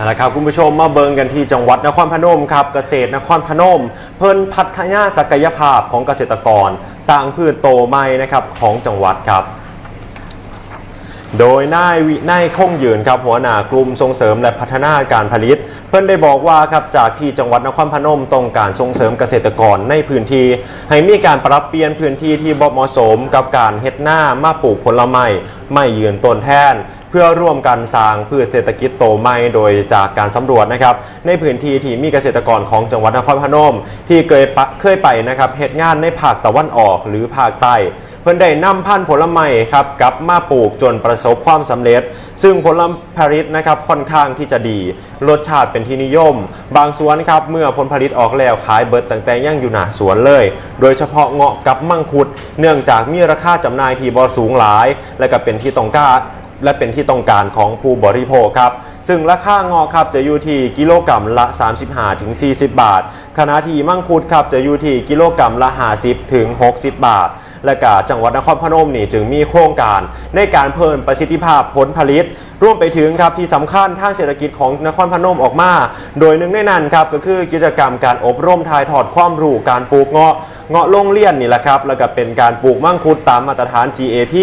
เอาละครับคุณผู้ชมมาเบิงกันที่จังหวัดนครพนมครับเกษตรนครพนม เพิ่นพัฒนาศักยภาพของเกษตรกร สร้างพืชโตใหม่นะครับของจังหวัดครับ โดยนายวินายคงยืนครับหัวหน้ากลุ่มส่งเสริมและพัฒนาการผลิต เพิ่นได้บอกว่าครับจากที่จังหวัดนครพนมต้องการส่งเสริมเกษตรกรในพื้นที่ ให้มีการปรับเปลี่ยนพื้นที่ที่บ่เหมาะสมกับการเฮ็ดหน้ามาปลูกผลไม้ไม่ยืนต้นแทน เพื่อร่วมกันสร้างพืชเศรษฐกิจโตใหม่โดยจากการสำรวจนะครับ ในพื้นที่ที่มีเกษตรกรของจังหวัดนครพนม ที่เคยเคยไปนะครับเฮ็ดงานในภาคตะวันออกหรือภาคใต้เพิ่นได้นำพันธุ์ผลไม้ครับกลับมาปลูกจนประสบความสำเร็จ ซึ่งผลผลิตนะครับค่อนข้างที่จะดี รสชาติเป็นที่นิยม บางสวนครับเมื่อผลผลิตออกแล้วขายเบิดตั้งแต่ยังอยู่หนาสวนเลย โดยเฉพาะเงาะกับมังคุด เนื่องจากมีราคาจำหน่ายที่บ่สูงหลาย และก็เป็นที่ต้องการ และเป็นที่ต้องการของผู้บริโภคครับ ซึ่งราคางาะครับจะอยู่ที่กิโลกรัมละ 35ถึง40 บาท ขณะที่มังคุดครับจะอยู่ที่กิโลกรัมละ 50ถึง60 บาท และก็จังหวัดนครพนมนี่จึงมีโครงการในการเพิ่มประสิทธิภาพผลผลิตร่วมไปถึงครับที่สำคัญทางเศรษฐกิจของนครพนมออกมา โดยหนึ่งในนั้นครับก็คือกิจกรรมการอบรมถ่ายทอดความรู้การปลูกเงาะ เงาะโรงเรียนนี่แหละครับแล้วก็เป็นการปลูกมังคุดตามมาตรฐาน GAP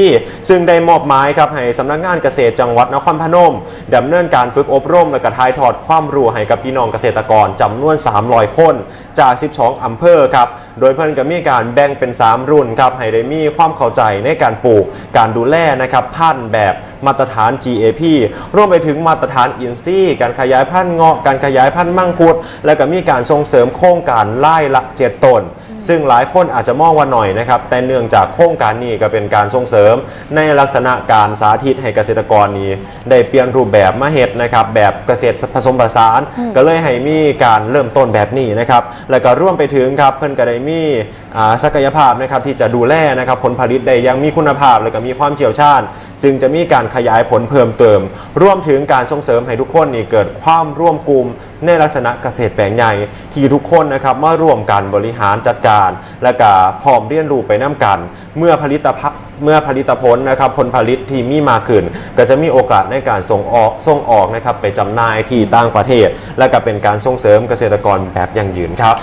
ซึ่งได้มอบหมายครับให้สำนักงานเกษตรจังหวัดนครพนมดำเนินการฝึกอบรม และก็ถ่ายทอดความรู้ให้กับพี่น้องเกษตรกรจำนวน 300 คน จาก 12 อำเภอครับโดยเพิ่นก็มีการแบ่งเป็น 3 รุ่นครับให้ได้มีความเข้าใจในการปลูกการดูแลนะครับพันธุ์แบบมาตรฐาน GAP รวมไปถึงมาตรฐานอินซีการขยายพันธุ์เงาะการขยายพันธุ์มังคุดและก็มีการส่งเสริมโครงการไล่ละเจ็ดตน ซึ่งหลายคนอาจจะมองว่าหน่อยนะครับ แต่เนื่องจากโครงการนี้ก็เป็นการส่งเสริม ในลักษณะการสาธิตให้เกษตรกรนี้ ได้เปลี่ยนรูปแบบมาเฮ็ดนะครับ แบบเกษตรผสมผสาน ก็เลยให้มีการเริ่มต้นแบบนี้นะครับ แล้วก็ร่วมไปถึงครับเพิ่อนก็ได้มีอ่าศักยภาพนะครับที่จะดูแลนะครับผลผลิตได้ยังมีคุณภาพ และก็มีความเชี่ยวชาญ จึงจะมีการขยายผลเพิ่มเติมร่วมถึงการส่งเสริมให้ทุกคนนี่เกิดความร่วมกลุ่มในลักษณะเกษตรแปลงใหญ่ที่ทุกคนนะครับมาร่วมกันบริหารจัดการ และก็พร้อมเรียนรู้ไปน้กัน เมื่อผลิตภัณฑ์เมื่อผลิตผลนะครับผลผลิตที่มีมากขึ้น ก็จะมีโอกาสในการส่งออกส่งออกนะครับไปจำหน่ายที่ต่างประเทศ และก็เป็นการส่งเสริมเกษตรกรแบบยั่งยืนครับ